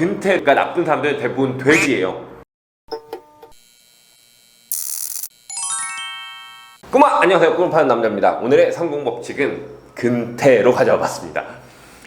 근태가 나쁜 사람들은 대부분 돼지예요. 꼬마 안녕하세요 꿈을 파는 남자입니다 오늘의 성공 법칙은 근태로 가져와 봤습니다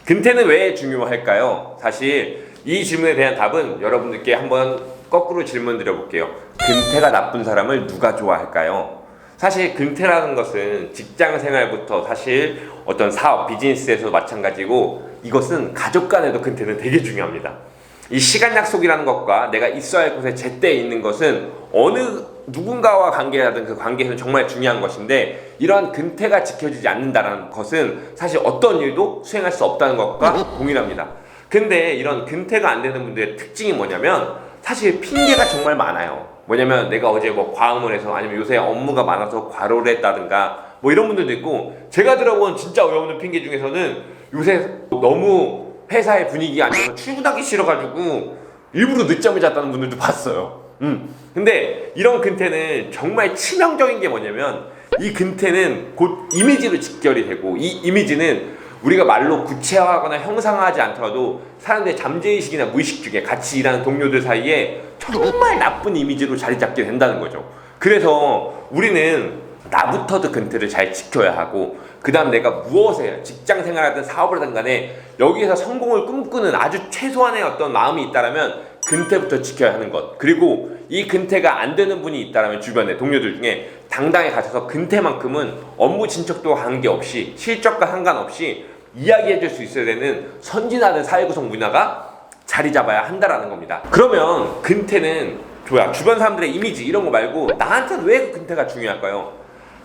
근태는 왜 중요할까요? 사실 이 질문에 대한 답은 여러분들께 한번 거꾸로 질문 드려볼게요 근태가 나쁜 사람을 누가 좋아할까요? 사실 근태라는 것은 직장 생활부터 사실 어떤 사업 비즈니스에서도 마찬가지고 이것은 가족 간에도 근태는 되게 중요합니다 이 시간 약속이라는 것과 내가 있어야 할 곳에 제때 있는 것은 어느 누군가와 관계라든 그 관계에서는 정말 중요한 것인데 이러한 근태가 지켜지지 않는다는 것은 사실 어떤 일도 수행할 수 없다는 것과 동일합니다. 근데 이런 근태가 안 되는 분들의 특징이 뭐냐면 사실 핑계가 정말 많아요. 뭐냐면 내가 어제 뭐 과음을 해서 아니면 요새 업무가 많아서 과로를 했다든가 뭐 이런 분들도 있고 제가 들어본 진짜 어려운 핑계 중에서는 요새 너무 회사의 분위기가 안 좋아서 출근하기 싫어가지고 일부러 늦잠을 잤다는 분들도 봤어요. 음. 근데 이런 근태는 정말 치명적인 게 뭐냐면 이 근태는 곧 이미지로 직결이 되고 이 이미지는 우리가 말로 구체화하거나 형상화하지 않더라도 사람들의 잠재의식이나 무의식 중에 같이 일하는 동료들 사이에 정말 나쁜 이미지로 자리 잡게 된다는 거죠. 그래서 우리는 나부터도 근태를 잘 지켜야 하고 그 다음 내가 무엇에 직장 생활하든 사업을 하든 간에 여기에서 성공을 꿈꾸는 아주 최소한의 어떤 마음이 있다라면 근태부터 지켜야 하는 것 그리고 이 근태가 안 되는 분이 있다라면 주변에 동료들 중에 당당히 가셔서 근태만큼은 업무 진척도 관계없이 실적과 상관없이 이야기해 줄 수 있어야 되는 선진화된 사회 구성 문화가 자리 잡아야 한다라는 겁니다. 그러면 근태는 좋아 주변 사람들의 이미지 이런 거 말고 나한테는 왜그 근태가 중요할까요?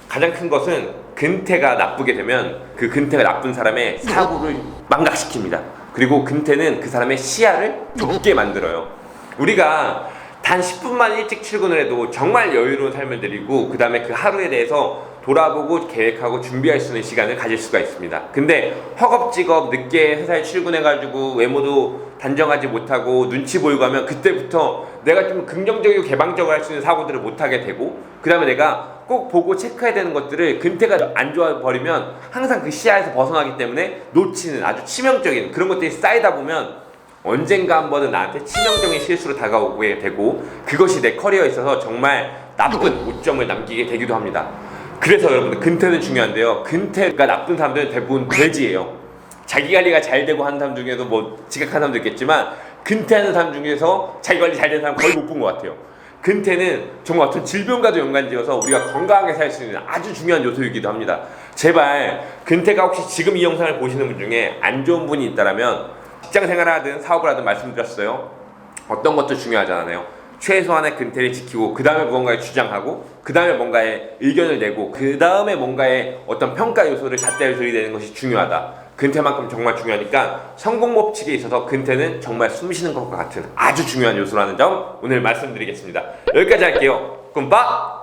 가장 큰 것은 근태가 나쁘게 되면 그 근태가 나쁜 사람의 사고를 망각시킵니다. 그리고 근태는 그 사람의 시야를 좁게 만들어요. 우리가 단 10분만 일찍 출근을 해도 정말 여유로운 삶을 드리고 그 다음에 그 하루에 대해서 돌아보고 계획하고 준비할 수 있는 시간을 가질 수가 있습니다. 근데 허겁지겁 늦게 회사에 출근해가지고 외모도 단정하지 못하고 눈치 보이고 하면 그때부터 내가 좀 긍정적이고 개방적으로 할 수 있는 사고들을 못하게 되고 그 다음에 내가 꼭 보고 체크해야 되는 것들을 근태가 안 좋아 버리면 항상 그 시야에서 벗어나기 때문에 놓치는 아주 치명적인 그런 것들이 쌓이다 보면 언젠가 한 번은 나한테 치명적인 실수로 다가오게 되고 그것이 내 커리어에 있어서 정말 나쁜 오점을 남기게 되기도 합니다. 그래서 여러분들 근태는 중요한데요. 근태가 나쁜 사람들은 대부분 돼지예요. 자기 관리가 잘 되고 하는 사람 중에도 뭐 지각하는 사람도 있겠지만 근태하는 사람 중에서 자기 관리 잘 되는 사람 거의 못 본 것 같아요. 근태는 정말 어떤 질병과도 연관지어서 우리가 건강하게 살 수 있는 아주 중요한 요소이기도 합니다. 제발 근태가 혹시 지금 이 영상을 보시는 분 중에 안 좋은 분이 있다라면 직장 생활을 하든 사업을 하든 말씀드렸어요. 어떤 것도 중요하잖아요. 최소한의 근태를 지키고 그 다음에 무언가를 주장하고 그 다음에 뭔가의 의견을 내고 그 다음에 뭔가의 어떤 평가 요소를 잣대를 들이대는 것이 중요하다. 근태만큼 정말 중요하니까 성공 법칙에 있어서 근태는 정말 숨쉬는 것과 같은 아주 중요한 요소라는 점 오늘 말씀드리겠습니다. 여기까지 할게요. 꿈빠!